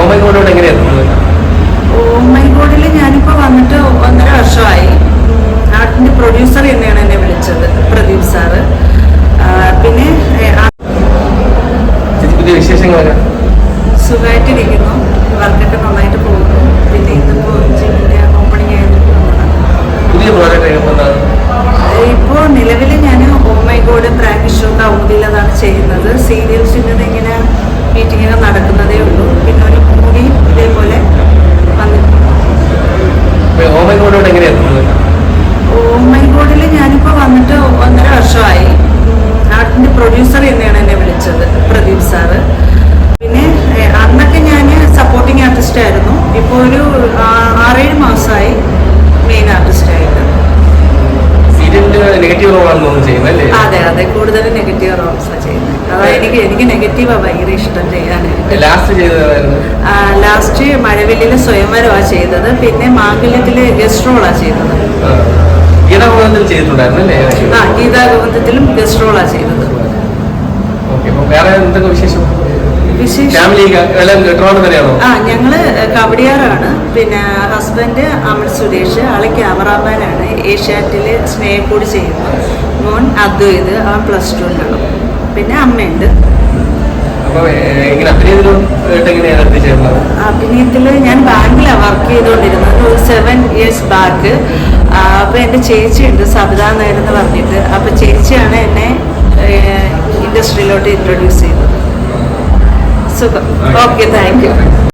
ഓമനോട് എങ്ങനെയായിരുന്നു oh my ഗോഡിൽ ഞാനിപ്പോ വന്നിട്ട് ഒന്നര വർഷമായി. ആർട്ടിന്റെ പ്രൊഡ്യൂസർ തന്നെയാണ് എന്നെ വിളിച്ചത് പ്രദീപ് സാറ്. പിന്നെ വിശേഷങ്ങളൊക്കെ? സുഖമായിട്ടിരിക്കുന്നു വർക്കൊക്കെ നന്നായിട്ട് പോകുന്നു. പിന്നെ ഇന്നിപ്പോ ജിമ്മിന്റെ ഓപ്പണിംഗ് ആയിരുന്നു പുതിയ ഇപ്പോൾ നിലവിൽ ഞാൻ oh my god prank show കൗമുദിയിലതാണ് ചെയ്യുന്നത്. സീരിയൽസിന്റെ ഇങ്ങനെ മീറ്റിങ്ങൊക്കെ നടക്കുന്നതേ ഉള്ളൂ പിന്നെ ഒരു മൂവി ഇതേപോലെ വന്നിട്ടുണ്ട് ഓമനോട് എങ്ങനെയായിരുന്നു ഓ മൈ ഗോഡിൽ ഞാനിപ്പോൾ വന്നിട്ട് ഒന്നര വർഷമായി ആർട്ടിന്റെ പ്രൊഡ്യൂസർ തന്നെയാണ് എന്നെ വിളിച്ചത് പ്രദീപ് സാറ്. പിന്നെ അന്നൊക്കെ ഞാൻ സപ്പോർട്ടിങ് ആർട്ടിസ്റ്റ് ആയിരുന്നു. ഇപ്പോൾ ഒരു ആറേഴ് മാസമായി മെയിൻ ആർട്ടിസ്റ്റ് ആയിട്ട്. അതെ അതെ. കൂടുതൽ നെഗറ്റീവ് റോൾസാണ് ചെയ്യുന്നത്. അതായത് എനിക്ക് എനിക്ക് നെഗറ്റീവാണ് ഭയങ്കര ഇഷ്ടം ചെയ്യാനായിട്ട്. ലാസ്റ്റ് മഴവില്ലിൽ സ്വയംവരമാണ് ചെയ്തത്. പിന്നെ മാംഗല്യത്തിൽ ഗസ്റ്റ് റോളാണ് ചെയ്തത്. അല്ലേ? ആ ഗീതാഗോവിന്ദത്തിലും ഗസ്റ്റ് റോളാണ് ചെയ്തത്. വേറെ എന്തൊക്കെ വിശേഷം? ആ ഞങ്ങൾ കവടിയാറാണ്. പിന്നെ ഹസ്ബൻഡ് അമൽ സുരേഷ് ആൾ ക്യാമറാമാനാണ്. ഏഷ്യാറ്റിൽ സ്നേഹക്കൂടി ചെയ്യുന്നു. മോൻ അദ്വൈത് അവൻ പ്ലസ് ടുവിലാണ് പിന്നെ അമ്മയുണ്ട്. അഭിനയത്തിൽ ഞാൻ ബാങ്കിലാണ് വർക്ക് ചെയ്തുകൊണ്ടിരുന്നത് ഒരു സെവൻ ഇയേഴ്സ് ബാക്ക് അപ്പൊ എന്റെ ചേച്ചിയുണ്ട് സബിത നേരെന്ന് പറഞ്ഞിട്ട്. അപ്പൊ ചേച്ചിയാണ് എന്നെ to introduce you. Super. Okay, thank you.